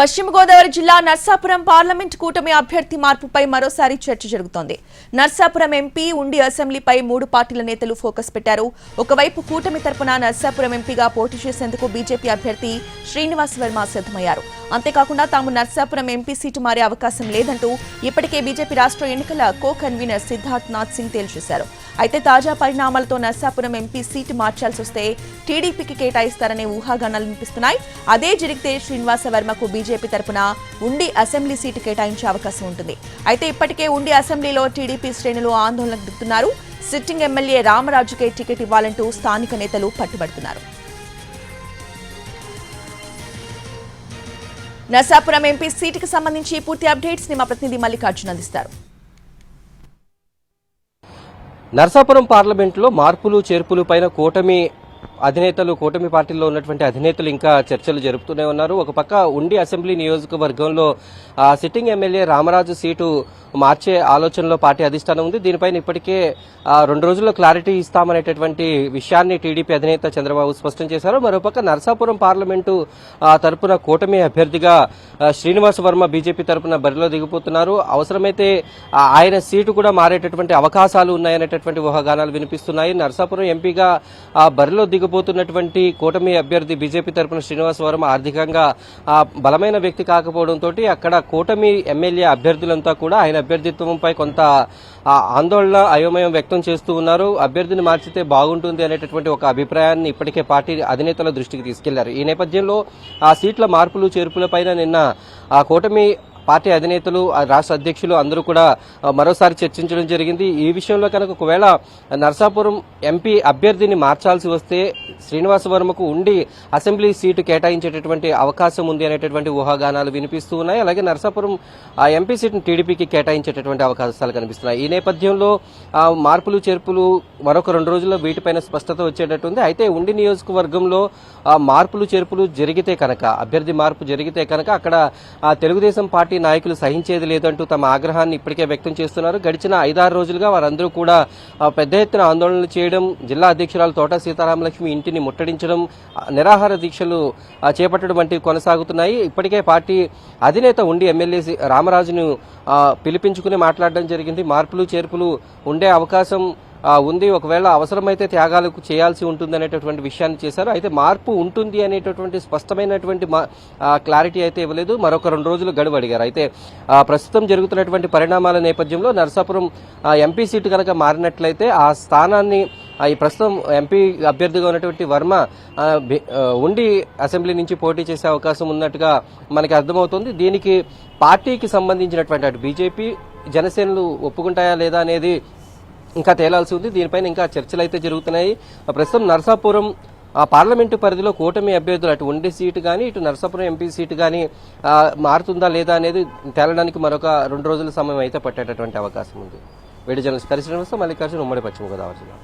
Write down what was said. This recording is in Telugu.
పశ్చిమ గోదావరి జిల్లా నర్సాపురం పార్లమెంట్ కూటమి అభ్యర్థి మార్పుపై మరోసారి చర్చ జరుగుతోంది. నర్సాపురం ఎంపీ ఉండి అసెంబ్లీపై మూడు పార్టీల నేతలు ఫోకస్ పెట్టారు. ఒకవైపు కూటమి తరపున నర్సాపురం ఎంపీగా పోటీ చేసేందుకు బీజేపీ అభ్యర్థి శ్రీనివాస్ వర్మ సిద్ధమయ్యారు. అంతేకాకుండా తాము నర్సాపురం ఎంపీ సీటు మారే అవకాశం లేదంటూ ఇప్పటికే బీజేపీ రాష్ట్ర ఎన్నికల కో కన్వీనర్ సిద్ధార్థ్ నాథ్ సింగ్ తేల్చేశారు. అయితే తాజా పరిణామాలతో నర్సాపురం ఎంపీ సీటు మార్చాల్సి వస్తే టీడీపీకి కేటాయిస్తారనే ఊహాగానాలు వినిపిస్తున్నాయి. అదే జరిగితే శ్రీనివాస వర్మకు బీజేపీ తరపున ఉండి అసెంబ్లీ సీటు కేటాయించే అవకాశం ఉంటుంది. అయితే ఇప్పటికే ఉండి అసెంబ్లీలో టీడీపీ శ్రేణులు ఆందోళనకు దిగుతున్నారు. సిట్టింగ్ ఎమ్మెల్యే రామరాజుకే టికెట్ ఇవ్వాలంటూ స్థానిక నేతలు పట్టుబడుతున్నారు. నర్సాపురం ఎంపీ సీటుకు సంబంధించి పూర్తి అప్డేట్స్ని మా ప్రతినిధి మల్లికార్జున్ అందిస్తారు. నర్సాపురం పార్లమెంట్లో మార్పులు చేర్పులు పైన కూటమి అధినేతలు కూటమి పార్టీలో ఉన్నటువంటి అధినేతలు ఇంకా చర్చలు జరుపుతూనే ఉన్నారు. ఒక పక్క ఉండి అసెంబ్లీ నియోజకవర్గంలో సిట్టింగ్ ఎమ్మెల్యే రామరాజు సీటు మార్చే ఆలోచనలో పార్టీ అధిష్టానం ఉంది. దీనిపైన ఇప్పటికే రెండు రోజుల్లో క్లారిటీ ఇస్తామనేటటువంటి విషయాన్ని టీడీపీ అధినేత చంద్రబాబు స్పష్టం చేశారు. మరోపక్క నరసాపురం పార్లమెంటు ఆ, తరపున కూటమి అభ్యర్థిగా శ్రీనివాస వర్మ బీజేపీ తరపున బరిలో దిగిపోతున్నారు. అవసరమైతే ఆయన సీటు కూడా మారేటటువంటి అవకాశాలు ఉన్నాయనేటటువంటి ఊహాగానాలు వినిపిస్తున్నాయి. నరసాపురం ఎంపీగా బరిలో దిగు దిగబోతున్నటువంటి కూటమి అభ్యర్థి బీజేపీ తరపున శ్రీనివాసవరం ఆర్థికంగా ఆ, బలమైన వ్యక్తి కాకపోవడంతో అక్కడ కూటమి ఎమ్మెల్యే అభ్యర్థులంతా కూడా ఆయన అభ్యర్థిత్వంపై కొంత ఆ, ఆందోళన అయోమయం వ్యక్తం చేస్తూ ఉన్నారు. అభ్యర్థిని మార్చితే బాగుంటుంది అనేటటువంటి ఒక అభిప్రాయాన్ని ఇప్పటికే పార్టీ అధినేతల దృష్టికి తీసుకెళ్ళారు. ఈ నేపథ్యంలో ఆ సీట్ల మార్పులు చేర్పులపైన నిన్న ఆ కూటమి పార్టీ అధినేతలు ఆ రాష్ట్ర అధ్యక్షులు అందరూ కూడా మరోసారి చర్చించడం జరిగింది. ఈ విషయంలో కనుక ఒకవేళ నర్సాపురం ఎంపీ అభ్యర్థిని మార్చాల్సి వస్తే శ్రీనివాస వర్మకు ఉండి అసెంబ్లీ సీటు కేటాయించేటటువంటి అవకాశం ఉంది అనేటటువంటి ఊహాగానాలు వినిపిస్తూ ఉన్నాయి. అలాగే నర్సాపురం ఆ ఎంపీ సీటును టీడీపీకి కేటాయించేటటువంటి అవకాశాలు కనిపిస్తున్నాయి. ఈ నేపథ్యంలో మార్పులు చేర్పులు మరొక రెండు రోజుల్లో వీటిపైన స్పష్టత వచ్చేటట్టుంది. అయితే ఉండి నియోజకవర్గంలో ఆ, మార్పులు చేర్పులు జరిగితే కనుక అభ్యర్థి మార్పు జరిగితే కనుక అక్కడ తెలుగుదేశం పార్టీ నాయకులు సహించేది లేదంటూ తమ ఆగ్రహాన్ని ఇప్పటికే వ్యక్తం చేస్తున్నారు. గడిచిన ఐదారు రోజులుగా వారందరూ కూడా పెద్ద ఎత్తున ఆందోళనలు చేయడం జిల్లా అధ్యక్షురాలు తోట సీతారామలక్ష్మి ఇంటిని ముట్టడించడం నిరాహార దీక్షలు చేపట్టడం వంటివి కొనసాగుతున్నాయి. ఇప్పటికే పార్టీ అధినేత ఉండి ఎమ్మెల్యే సి- రామరాజును పిలిపించుకుని మాట్లాడడం జరిగింది. మార్పులు చేర్పులు ఉండే అవకాశం ఉంది. ఒకవేళ అవసరమైతే త్యాగాలకు చేయాల్సి ఉంటుంది అనేటటువంటి విషయాన్ని చేశారు. అయితే మార్పు ఉంటుంది అనేటటువంటి స్పష్టమైనటువంటి మా- క్లారిటీ అయితే ఇవ్వలేదు. మరొక రెండు రోజులు గడువు అడిగారు. అయితే ప్రస్తుతం జరుగుతున్నటువంటి పరిణామాల నేపథ్యంలో నర్సాపురం ఆ, ఎంపీ సీటు కనుక మారినట్లయితే ఆ స్థానాన్ని ఈ ప్రస్తుతం ఎంపీ అభ్యర్థిగా ఉన్నటువంటి వర్మ ఉండి అసెంబ్లీ నుంచి పోటీ చేసే అవకాశం ఉన్నట్టుగా మనకి అర్థమవుతుంది. దీనికి పార్టీకి సంబంధించినటువంటి అటు బీజేపీ జనసేనలు ఒప్పుకుంటాయా లేదా అనేది ఇంకా తేలాల్సి ఉంది. దీనిపైన ఇంకా చర్చలు అయితే జరుగుతున్నాయి. ప్రస్తుతం నరసాపురం ఆ పార్లమెంటు పరిధిలో కూటమి అభ్యర్థులు అటు ఉండి సీటు కానీ ఇటు నరసాపురం ఎంపీ సీటు కానీ మారుతుందా లేదా అనేది తేలడానికి మరొక రెండు రోజుల సమయం అయితే పట్టేటటువంటి అవకాశం ఉంది. వేడి జర్నలిస్ట్ పరిశ్రమ మల్లికార్జున ఉమ్మడి పశ్చిమ గోదావరి జిల్లా.